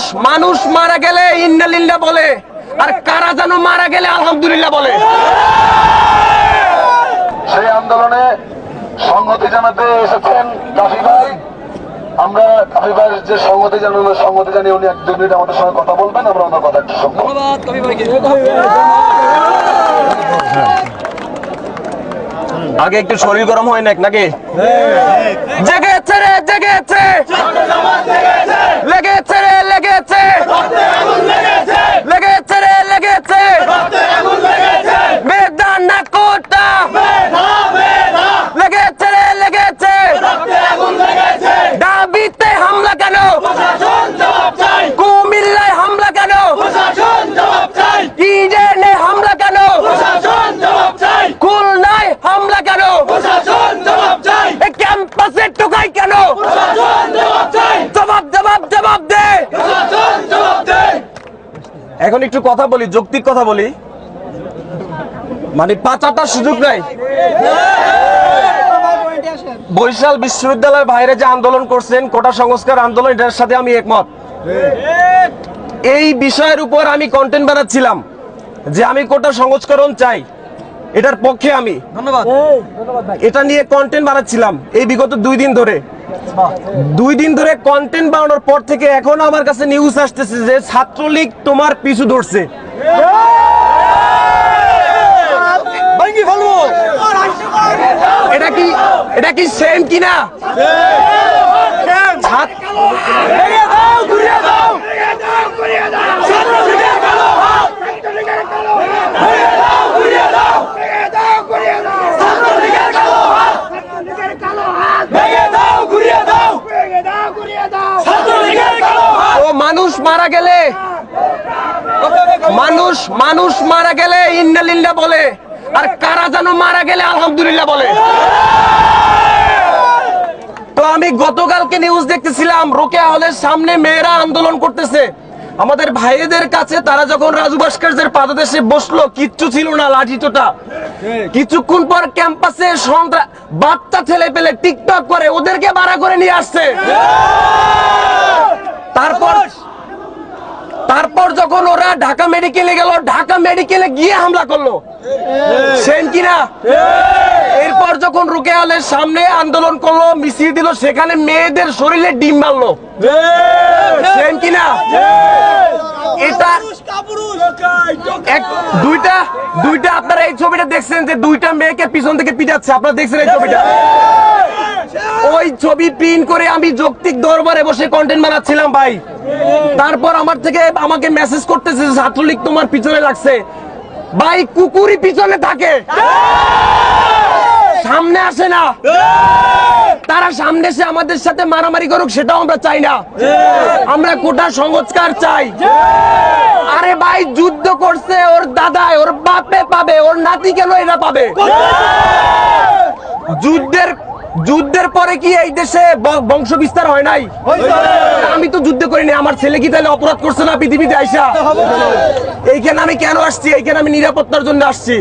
মানুষ মানুষ মারা গেলে ইন্নালিল্লাহ বলে আর কারা যেন মারা গেলে আলহামদুলিল্লাহ বলে? সেই আন্দোলনে সংহতি জানাতে এসেছেন কাফি ভাই। আমরা কাফি ভাইয়ের যে সংহতি জানানো সংহতি জানিয়ে উনি এক দু মিনিট আমাদের সঙ্গে কথা বলবেন আমরা ওনার কথা একটু শুনব। আগে একটু শরীর গরম হয় না নাকি? জেগেছে রে জেগেছে। লেগেছে রে লেগেছে লেগেছে রে লেগেছে বেদানা কোটা লেগেছে রে লেগেছে দাবিতে হামলা কেন কুমিল্লায় হামলা কেন ইডেনে হামলা কেন খুলনায় হামলা কেন এই ক্যাম্পাসে টোকাই কেন জবাব জবাব জবাব দে এখন একটু কথা বলি যৌক্তিক কথা বলি। মানে পাঁচাটার সুযোগ নাই। বরিশাল বিশ্ববিদ্যালয়ের বাইরে যে আন্দোলন করছেন কোটা সংস্কার আন্দোলন এটার সাথে আমি একমত। এই বিষয়ের উপর আমি কন্টেন্ট বানাচ্ছিলাম যে আমি কোটা সংস্করণ চাই। এটার পক্ষে আমি। ধন্যবাদ। এটা নিয়ে কন্টেন্ট বানাচ্ছিলাম এই বিগত দুই দিন ধরে। দুই দিন ধরে কন্টেন্ট বানানোর পর থেকে এখন আমার কাছে নিউজ আসতেছে যে ছাত্রলীগ তোমার পিছু ধরছে। এটা কি এটা কি সেম কিনা? ছাত্র ভেঙে দাও ঘুরিয়ে দাও ভেঙে দাও ঘুরিয়ে দাও ছাত্রলীগের কালো হাত ও মানুষ মারা গেলে। মানুষ মানুষ মারা গেলে ইন্নালিল্লাহ বলে। আর কারা যেন মারা গেলে আলহামদুলিল্লাহ বলে। তো আমি গতকালকে নিউজ দেখতেছিলাম, রোকেয়া হলের সামনে মেয়েরা আন্দোলন করতেছে। আমাদের ভাইদের কাছে তারা যখন রাজু ভাস্কর্যের পাদদেশে বসল, কিচ্ছু ছিল না লাঠি টোটা কিছুক্ষণ পর ক্যাম্পাসে সন্ত্রা বাচ্চা ছেলে পেলে টিকটক করে, ওদেরকে ভাড়া করে নিয়ে আসছে তারপর তারপর যখন ওরা ঢাকা মেডিকেলে গেল ঢাকা মেডিকেলে গিয়ে হামলা করল। সেন কিনা? এরপর যখন রুকে আলের সামনে আন্দোলন করল মিশিয়ে দিল সেখানে মেয়েদের শরীরে ডিম মারলো। সেন কিনা? এটা দুইটা দুইটা আপনারা এই ছবিটা দেখছেন যে দুইটা মেয়েকে পিছন থেকে পিটাচ্ছে। আপনারা দেখছেন এই ছবিটা? ওই ছবি প্রিন্ট করে আমি যৌক্তিক দরবারে বসে কন্টেন্ট বানাচ্ছিলাম ভাই। তারপর আমার থেকে আমাকে মেসেজ করতেছে ছাত্রলীগ তোমার পিছনে লাগছে। ভাই, কুকুরই পিছনে থাকে। সামনে আসে না। তারা সামনে এসে আমাদের সাথে মারামারি করুক সেটাও আমরা চাই না। আমরা কোটা সংস্কার চাই। আরে ভাই যুদ্ধ করছে ওর দাদায় ওর বাপে পাবে ওর নাতি কেন এরা পাবে যুদ্ধের যুদ্ধের পরে কি এই দেশে বংশ বিস্তার হয় নাই? আমি তো যুদ্ধ করিনি আমার ছেলে কি তাহলে অপরাধ করছে না পৃথিবীতে আইসা? এইখানে আমি কেন আসছি? এইখানে আমি নিরাপত্তার জন্য আসছি।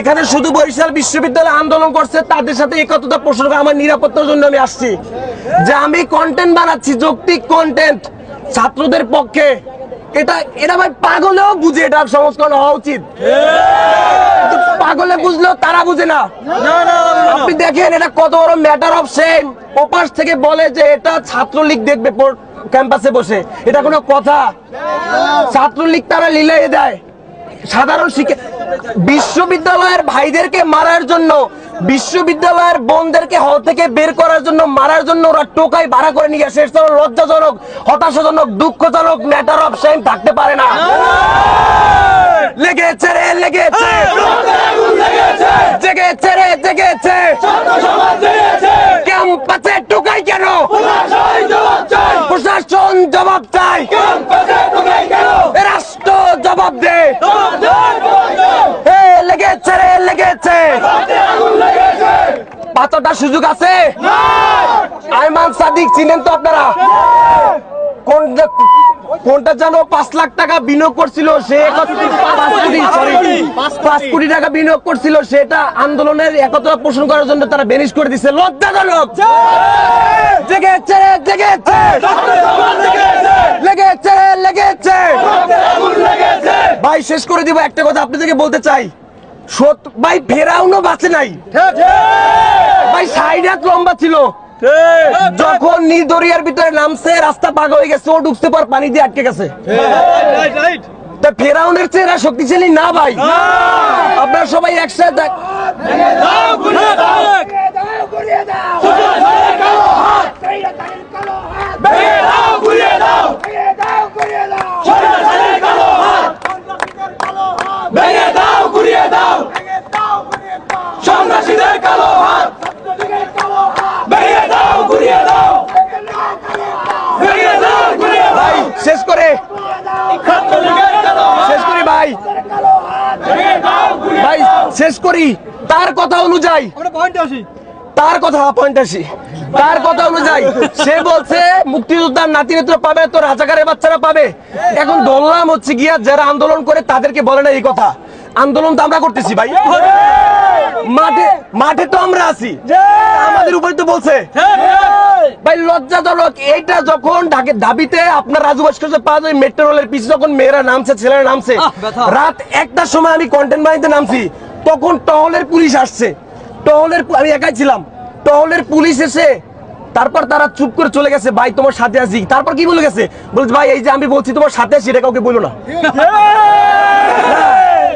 এখানে শুধু বরিশাল বিশ্ববিদ্যালয় আন্দোলন করছে তাদের সাথে একতা পোষণ আমার নিরাপত্তার জন্য আমি আসছি। যে আমি কন্টেন্ট বানাচ্ছি যৌক্তিক কন্টেন্ট ছাত্রদের পক্ষে এটা এটা ভাই পাগলেও বুঝে এটা সংস্করণ হওয়া উচিত। পাগলে বুঝলেও তারা বুঝে না। আপনি দেখেন এটা কত বড় ম্যাটার অফ সেম ওপাশ থেকে বলে যে এটা ছাত্রলীগ দেখবে ক্যাম্পাসে বসে। এটা কোনো কথা। ছাত্রলীগ তারা লিলাই দেয়। সাধারণ শিক্ষা বিশ্ববিদ্যালয়ের ভাইদেরকে মারার জন্য বিশ্ববিদ্যালয়ের বোনদেরকে হল থেকে বের করার জন্য, মারার জন্য ওরা টোকাই ভাড়া করে নিয়ে আসে। এটা লজ্জাজনক, হতাশাজনক, দুঃখজনক ম্যাটার অফ সেম থাকতে পারে না। লেগেছে রে, লেগেছে। জেগেছে রে, জেগেছে। ক্যাম্পাসে টোকাই কেন? প্রশাসন জবাব চাই বাঁধার সুযোগ আছে? আইমান সাদিক চিনেন তো আপনারা? কোনটা জানো পাঁচ লাখ টাকা বিনিয়োগ করছিল সে পাঁচ কোটি টাকা বিনিয়োগ করছিল সেটা আন্দোলনের একত্র পোষণ করার জন্য তারা বেনিশ করে দিচ্ছে লজ্জাজনক! ভাই শেষ করে দিব একটা কথা আপনি থেকে বলতে চাই। সত ভাই ফেরাউনও বাঁচে নাই। ভাই সাইড হাত লম্বা ছিল। যখন নীল দরিয়ার ভিতরে নামছে রাস্তা পাকা হয়ে গেছে ও ঢুকতে পার পানি দিয়ে আটকে গেছে। তা ফেরাউনের চেহারা শক্তিশালী? না ভাই। আপনারা সবাই একসাথে দেখ- দাও ঘুরিয়ে দাও ভেঙে দাও ঘুরিয়ে দাও সন্ত্রাসীদের কালো হাত ভেঙে দাও ঘুরিয়ে দাও সন্ত্রাসীদের কালো হাত ভেঙে দাও ঘুরিয়ে দাও ভেঙে দাও ঘুরিয়ে দাও ভাই শেষ করে ছাত্রলীগের কালো হাত শেষ করি ভাই ভেঙে দাও ঘুরিয়ে ভাই শেষ করি তার কথা অনুযায়ী। তার কথা পয়েন্ট আসি। তার কথা অনুযায়ী সে বলছে মুক্তিযোদ্ধার নাতি নেত্র পাবে তো রাজাকারের বাচ্চারা পাবে। এখন ধরলাম হচ্ছে গিয়া যারা আন্দোলন করে তাদেরকে বলে না এই কথা। আন্দোলন তো আমরা করতেছি ভাই। মাঠে মাঠে তো আমরা আছি। আমাদের উপরে তো বলছে। ভাই লজ্জাজনক এইটা যখন ঢাকে দাবিতে আপনার রাজু ভাস্কর্য পাওয়া যায় মেট্রো রেলের পিছনে যখন মেয়েরা নামছে ছেলেরা নামছে রাত একটার সময় আমি কন্টেন্ট বানিতে নামছি। তখন টহলের পুলিশ আসছে। টহলের আমি একাই ছিলাম। টহলের পুলিশ এসে তারপর তারা চুপ করে চলে গেছে ভাই তোমার সাথে আছি। তারপর কি বলে গেছে? বলছে ভাই এই যে আমি বলছি তোমার সাথে আছি এটা কাউকে বলো না।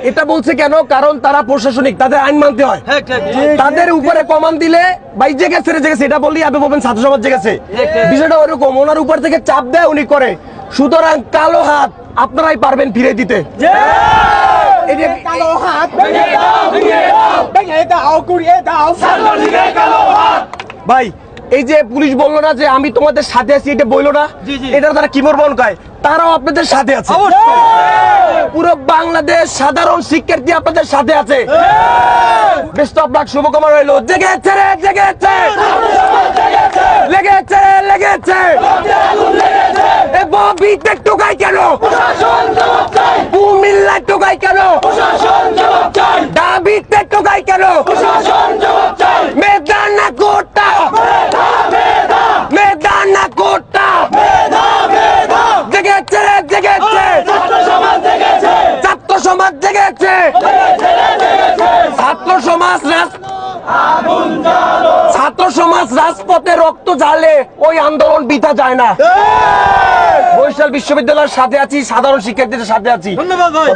এটা বলছে কেন? কারণ তারা প্রশাসনিক তাদের আইন মানতে হয়। তাদের উপরে কমান দিলে ভাই যে গেছে যে গেছে। এটা বললেই আপনি বলবেন ছাত্র সমাজ যে গেছে। বিষয়টা ওরকম ওনার উপর থেকে চাপ দেয় উনি করে। সুতরাং কালো হাত আপনারাই পারবেন ফিরে দিতে। এটা- ভেঙে দাও ঘুরিয়ে দাও ছাত্রলীগের কালো হাত ভাই এই যে পুলিশ বলল না যে আমি তোমাদের সাথে আছি এটা বলল না? এটা তারা কি মন কয় তারাও আপনাদের সাথে আছে। পুরো বাংলাদেশ সাধারণ শিক্ষার্থী আপনাদের সাথে আছে। বেস্ট অফ লাক শুভকামনা রইল। জেগেছে রে জেগেছে। লেগেছে রে লেগেছে। এ ববিতে টোকাই কেন? কুমিল্লায় টোকাই কেন? দাবিতে টোকাই কেন মেদানা কোটা মেদানা কোটা জেগেছে রে জেগেছে ছাত্র সমাজ জেগেছে ছাত্র সমাজ রাজ- সমাজ রাজপথে রক্ত ঝালে ওই আন্দোলন বিতা যায় না। বরিশাল বিশ্ববিদ্যালয়ের সাথে আছি সাধারণ শিক্ষার্থীদের সাথে আছি। ধন্যবাদ ভাই।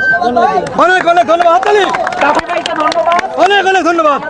অনেক অনেক ধন্যবাদ। অনেক অনেক ধন্যবাদ।